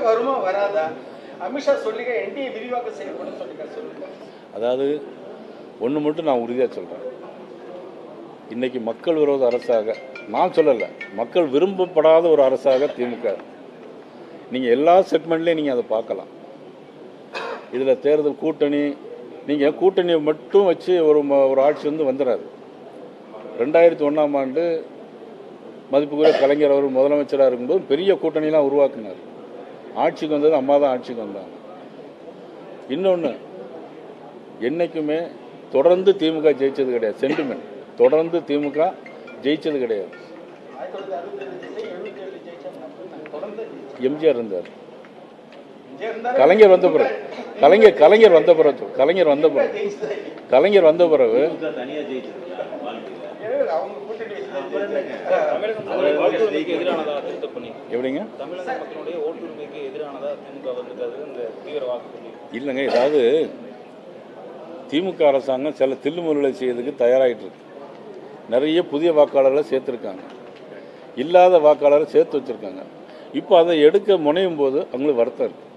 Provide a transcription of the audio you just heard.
வருமா வராதா? அமித்ஷா சொல்லிக்க என்டிஏ விரிவாக்கம் செய்யப்படும் சொல்லிக்க சொல்லுங்க. அதாவது ஒன்று மட்டும் நான் உறுதியாக சொல்கிறேன் இன்றைக்கி மக்கள் விரோத அரசாக நான் சொல்லலை மக்கள் விரும்பப்படாத ஒரு அரசாக திமுக. நீங்கள் எல்லா செக்மெண்ட்லேயும் நீங்கள் அதை பார்க்கலாம். இதில் தேர்தல் கூட்டணி நீங்கள் கூட்டணியை மட்டும் வச்சு ஒரு ம- ஒரு ஆட்சி வந்து வந்துடாது ரெண்டாயிரத்தி ஒன்றாம் ஆண்டு மதிப்புக்குரிய கலைஞர் அவர் முதலமைச்சராக இருக்கும்போது பெரிய கூட்டணிலாம் உருவாக்குனார். ஆட்சிக்கு வந்தது அம்மா தான் ஆட்சிக்கு வந்தாங்க. இன்னொன்று என்றைக்குமே தொடர்ந்து திமுக ஜெயிச்சது கிடையாது. சென்டிமெண்ட் தொடர்ந்து திமுக ஜெயிச்சது கிடையாது. எம்ஜிஆர் இருந்தார். கலைஞர் வந்த பிறகு கலைஞர் கலைஞர் வந்த பிறகு கலைஞர் வந்த பிறகு கலைஞர் வந்த பிறகு எப்படிங்க? இல்லைங்க ஏதாவது திமுக அரசாங்கம் சில தில்லுமுல்லை செய்யறதுக்கு தயாராகிட்டு இருக்கு நிறைய புதிய வாக்காளர்களை சேர்த்துருக்காங்க. இல்லாத வாக்காளரை சேர்த்து வச்சுருக்காங்க. இப்போ அதை எடுக்க முனையும் போது அவங்களுக்கு வருத்தம் இருக்குது